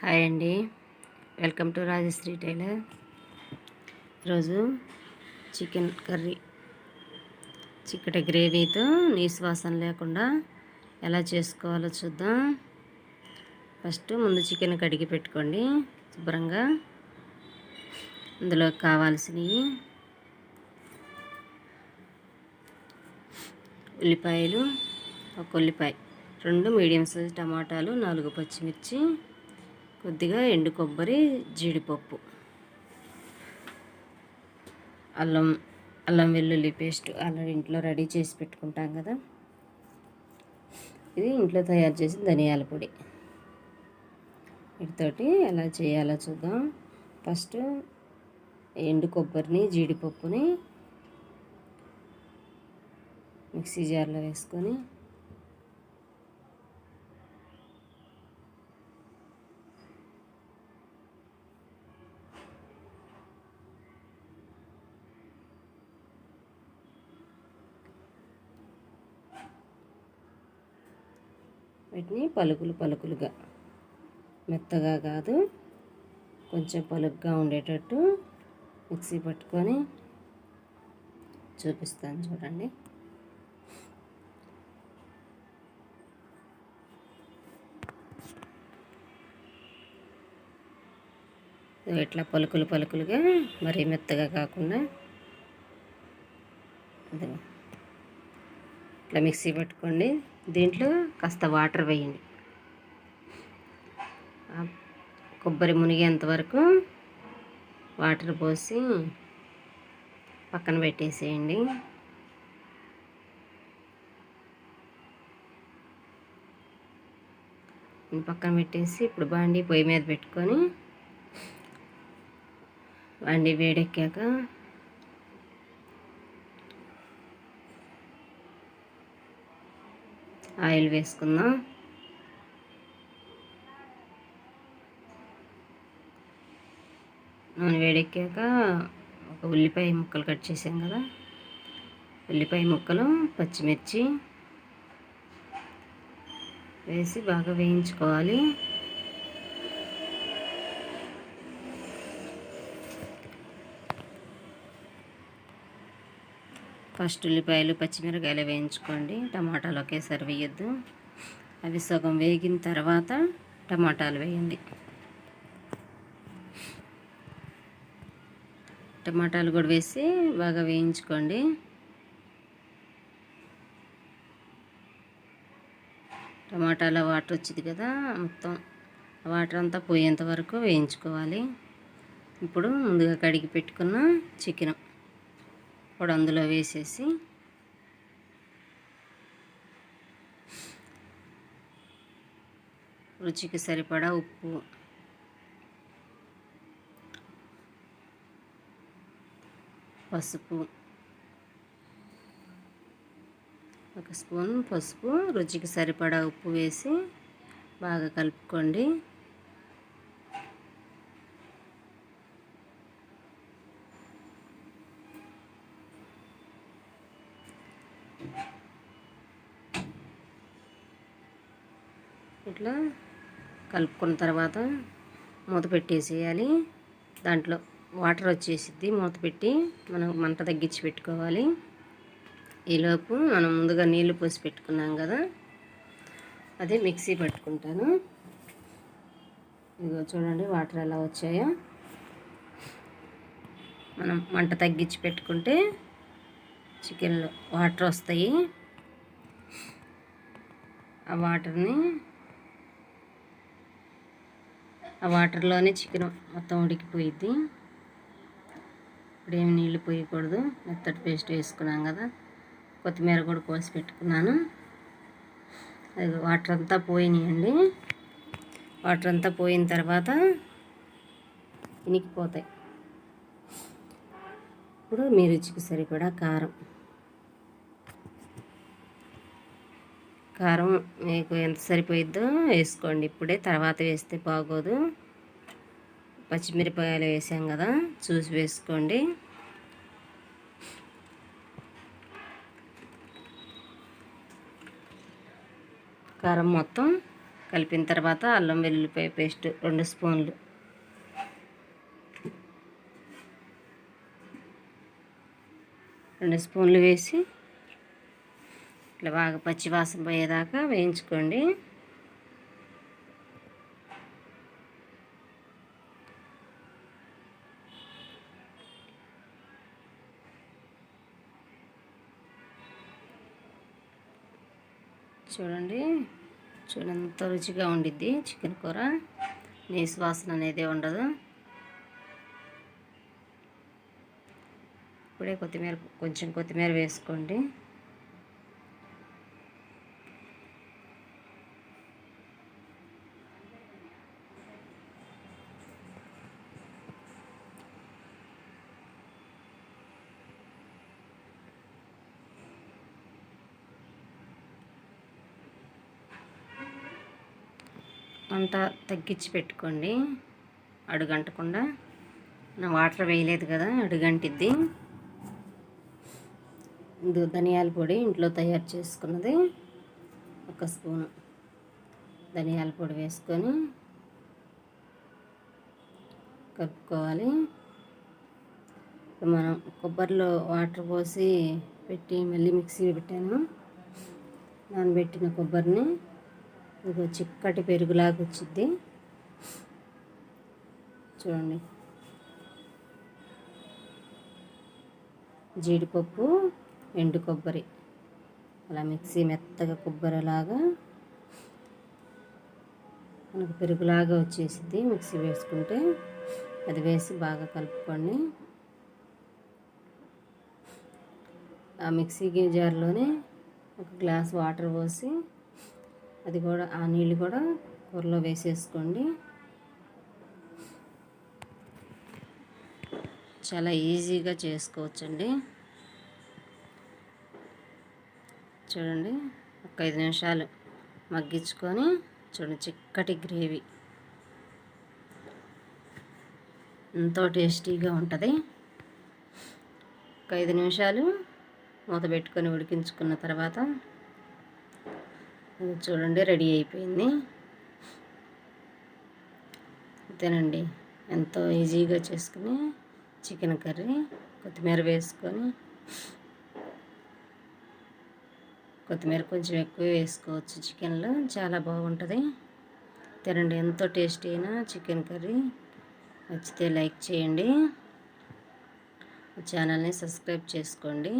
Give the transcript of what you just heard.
Hi అండి. Welcome to Rajashree tailor. ఈరోజు chicken curry. చిక్కటి గ్రేవీతో నీశ్వాసం లేకుండా ఎలా చేసుకోవాలో చూద్దాం. ఫస్ట్ ముందు చికెన్ కడిగి పెట్టుకోండి శుభ్రంగా. ఇందులో కావాల్సినవి ఉల్లిపాయలు ఒక ఉల్లిపాయ రెండు మీడియం సైజ్ టమాటాలు నాలుగు పచ్చిమిర్చి కొద్దిగా ఎండు కొబ్బరి జీడిపప్పు అల్లం అల్లం వెల్లుల్లి పేస్ట్ ఆల్రెడీ ఇంట్లో రెడీ చేసి పెట్టుకుంటాం కదా. ఇది ఇంట్లో తయారు చేసిన ధనియాల పొడి. వీటితోటి ఎలా చేయాలో చూద్దాం. ఫస్ట్ ఎండు కొబ్బరిని జీడిపప్పుని మిక్సీ జార్లో వేసుకొని వీటిని పలుకులు పలుకులుగా. మెత్తగా కాదు కొంచెం పలుగ్గా ఉండేటట్టు మిక్సీ పట్టుకొని చూపిస్తాను చూడండి. ఇట్లా పలుకులు పలుకులుగా మరీ మెత్తగా కాకుండా అదే ఇట్లా మిక్సీ పెట్టుకోండి. దీంట్లో కాస్త వాటర్ వేయండి. కొబ్బరి మునిగేంత వరకు వాటర్ పోసి పక్కన పెట్టేసేయండి. పక్కన పెట్టేసి ఇప్పుడు బాండి పొయ్యి మీద పెట్టుకొని బాండి వేడెక్కాక ఆయిల్ వేసుకుందాం. నూనె వేడెక్కాక ఒక ఉల్లిపాయ ముక్కలు కట్ చేసాం కదా. ఉల్లిపాయ ముక్కలు పచ్చిమిర్చి వేసి బాగా వేయించుకోవాలి. ఫస్ట్ ఉల్లిపాయలు పచ్చిమిరకాయలు వేయించుకోండి. టమాటాలు ఒకేసారి వేయద్దు. అవి సగం వేగిన తర్వాత టమాటాలు వేయండి. టమాటాలు కూడా వేసి బాగా వేయించుకోండి. టమాటాల వాటర్ వచ్చింది కదా మొత్తం. వాటర్ అంతా పోయేంత వరకు వేయించుకోవాలి. ఇప్పుడు ముందుగా కడిగి పెట్టుకున్న చికెన్. కూడా అందులో వేసేసి రుచికి సరిపడా ఉప్పు. పసుపు. ఒక స్పూన్ పసుపు రుచికి సరిపడా ఉప్పు వేసి బాగా కలుపుకోండి. ఇట్లా కలుపుకున్న తర్వాత మూత పెట్టేసేయాలి. దాంట్లో వాటర్ వచ్చేసిద్ది. మూత పెట్టి మనం మంట తగ్గించి పెట్టుకోవాలి. ఈలోపు మనం ముందుగా నీళ్ళు పోసి పెట్టుకున్నాం కదా అదే మిక్సీ పట్టుకుంటాను. ఇదిగో చూడండి వాటర్ ఎలా వచ్చాయో. మనం మంట తగ్గించి పెట్టుకుంటే చికెన్లో వాటర్ వస్తాయి. ఆ వాటర్ని ఆ వాటర్లోనే చికెన్ మొత్తం ఉడికిపోయింది ఇప్పుడు ఏమి నీళ్ళు పోయకూడదు. మెత్తటి పేస్ట్ వేసుకున్నాం కదా. కొత్తిమీర కూడా కోసి పెట్టుకున్నాను. అది వాటర్ అంతా పోయినాయండి. వాటర్ అంతా పోయిన తర్వాత ఇనికిపోతాయి ఇప్పుడు మీ రుచికి సరిపడా కారం. కారం మీకు ఎంత సరిపోయిద్దో వేసుకోండి. ఇప్పుడే తర్వాత వేస్తే బాగోదు. పచ్చిమిరపకాయలు వేసాం కదా చూసి వేసుకోండి. కారం మొత్తం కలిపిన తర్వాత అల్లం వెల్లుల్లిపాయ పేస్ట్ రెండు స్పూన్లు. రెండు స్పూన్లు వేసి ఇట్లా బాగా పచ్చివాసన పోయేదాకా వేయించుకోండి. చూడండి చూడంత రుచిగా ఉండిద్ది చికెన్ కూర. నీసు వాసన అనేది ఉండదు. ఇప్పుడే కొత్తిమీర కొంచెం కొత్తిమీర వేసుకోండి. అంతా తగ్గించి పెట్టుకోండి. అడుగంటకుండా. నా వాటర్ వేయలేదు కదా అడుగంటిద్ది. ఇది ధనియాల పొడి ఇంట్లో తయారు చేసుకున్నది. ఒక స్పూను ధనియాల పొడి వేసుకొని కలుపుకోవాలి. మనం కొబ్బరిలో వాటర్ పోసి పెట్టి మళ్ళీ మిక్సీ పెట్టాను. నానబెట్టిన కొబ్బరిని ఇది చిక్కటి పెరుగులాగా వచ్చింది చూడండి. జీడిపప్పు ఎండు కొబ్బరి. అలా మిక్సీ మెత్తగా కొబ్బరిలాగా మనకు పెరుగులాగా వచ్చేసింది మిక్సీ వేసుకుంటే. అది వేసి బాగా కలుపుకోండి. ఆ మిక్సీ జార్లోనే ఒక గ్లాస్ వాటర్ పోసి అది కూడా ఆ నీళ్ళు కూడా కూరలో వేసేసుకోండి. చాలా ఈజీగా చేసుకోవచ్చండి. చూడండి ఒక ఐదు నిమిషాలు మగ్గించుకొని చూడండి చిక్కటి గ్రేవీ. ఎంతో టేస్టీగా ఉంటుంది. ఒక ఐదు నిమిషాలు మూత పెట్టుకొని ఉడికించుకున్న తర్వాత చూడండి రెడీ అయిపోయింది. అంతేనండి. ఎంతో ఈజీగా చేసుకుని చికెన్ కర్రీ కొత్తిమీర వేసుకొని కొత్తిమీర కొంచెం ఎక్కువ వేసుకోవచ్చు చికెన్లో. చాలా బాగుంటుంది. తినండి ఎంతో టేస్టీ అయిన చికెన్ కర్రీ. నచ్చితే లైక్ చేయండి. ఛానల్ని సబ్స్క్రైబ్ చేసుకోండి.